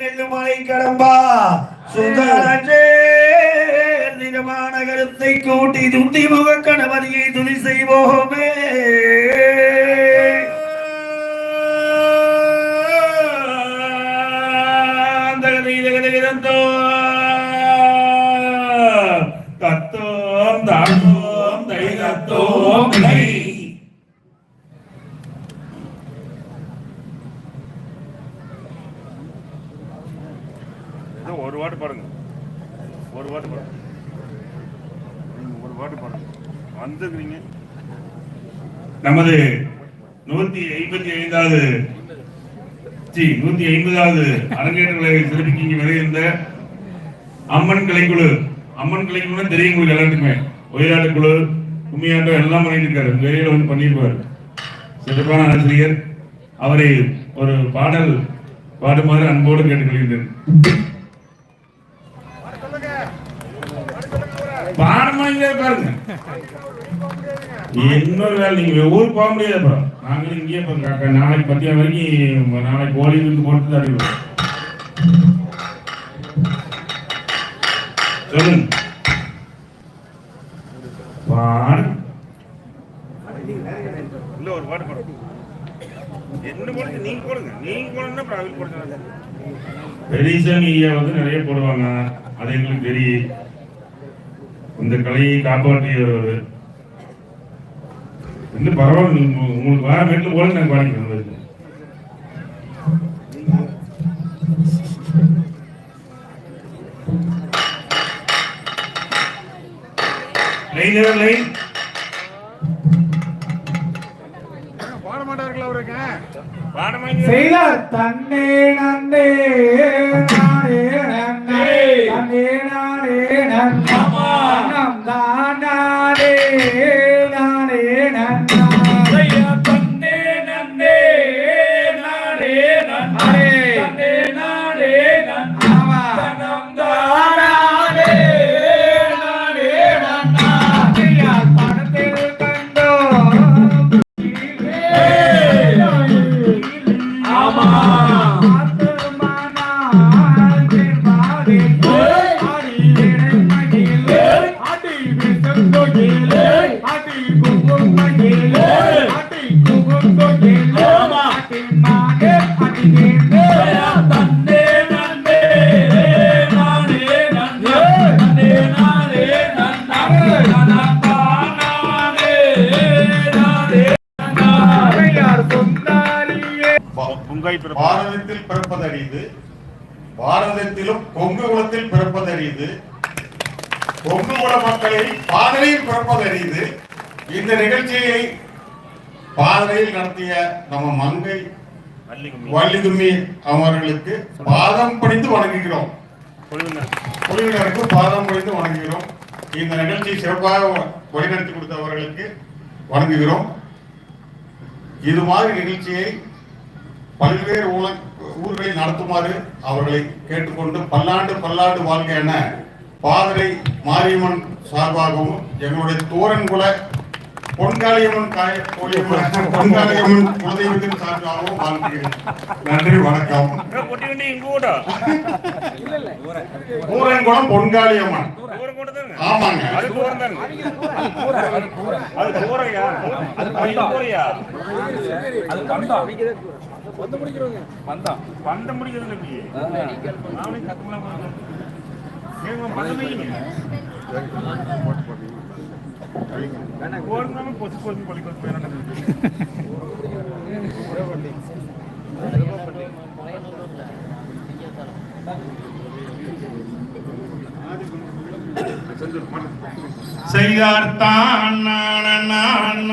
மலை கடம்பா. சுந்தரே நிஜமான கருத்தை கூட்டி துந்தி முக கணபதியை துணி செய்வோமே. இன்னும் ஒரு வாட்டு பாருங்க. ஒரு வாட்டு பாருங்க. நீங்க ஒரு வாட்டு பாருங்க. வந்துக்கிறீங்க. நமது நூத்தி ஐம்பத்தி ஐந்தாவது சி நூத்தி ஐம்பதாவது அரங்கேற்றங்களை சிறப்பிக்கு இங்க வருகின்ற அம்மன் கலைக்குழு அம்மன் கலைக்குழு தெரியும் உங்களுக்கு எல்லாத்துக்குமே ஒயிலாட்டு குழு கும்மியாட்டம் எல்லாம் பண்ணியிருக்காரு. உங்க ஏரியால வந்து பண்ணியிருப்பார். சிறப்பான ஆசிரியர். அவரை ஒரு பாடல் பாடுமாறு அன்போடு கேட்டுக்கொள்கின்றேன். பாடமாக பாருங்க. இன்னொரு வேலை நீங்க ஊருக்கு போக முடியாது அப்புறம் நாங்களும் இங்கேயே இப்போ க- நாளைக்கு பத்தியா வரைக்கும் நாளைக்கு கோழி இருந்து போட்டு தருவோம் சொல்லுங்க. பாடு இல்ல ஒரு பாருங்க என்ன போடுங்க? நீங்க போடுங்க. நீங்க போடுங்கன்னா அப்புறம் நிறைய போடுவாங்க. அது எங்களுக்கு தெரியும். இந்த கலையை காப்பாற்றியவர். இன்னும் பரவாயில்ல உங்களுக்கு வேற வீட்டில் போல நான் பாடிக்கிறேன். லைன் லைன் செய்தார். தன்னே நன்னே நானே நன்னே தன்னே நானே நன்னம்மா நானே நன்னே தன்னே நானே நன்னம்மா நம் தானே நானே நன்னா பணத்தில் கண்டோம் சொந்தாலியே பாரதத்தில் பிறப்பதறியுது பாரதத்திலும் கொங்கு குலத்தில் பிறப்பதறியுது கொங்கு குல மக்களில் பாதனையில் பிறப்பதறியுது இந்த நிகழ்ச்சியை பாதனையில் நடத்திய நம்ம மங்கை மல்லிகை வள்ளிதும்மி அவர்களுக்கு பாதம் படித்து வணங்குகிறோம். குழுவினருக்கு பாதம் படித்து வணங்குகிறோம். இந்த நிகழ்ச்சியை சிறப்பாக வழிநடத்தி கொடுத்தவர்களுக்கு வணங்குகிறோம். இது மாதிரி நிகழ்ச்சியை பல்வேறு ஊல- ஊர்களில் நடத்துமாறு அவர்களை கேட்டுக்கொண்டு பல்லாண்டு பல்லாண்டு வாழ்க என பாதரை மாரியம்மன் சார்பாகவும் எங்களுடைய தோரன்குல பொன்காளியம்மன் காய பொன்காளியம்மன் குலதெய்வத்தின் சார்பாகவும் வாழ்கிறேன் நன்றி வணக்கம். ஊரன்குளம் பொன்காளியம்மன். ஆமாங்க. அது தூரையா அது தூரையா பந்தம் முடிக்கிறது எப்படி நானே கத்துக்கலாம் பந்தம் போடுங்க. பொசு பொசு தான் நான நானே.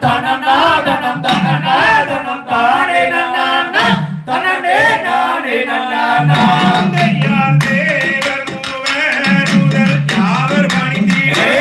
Tana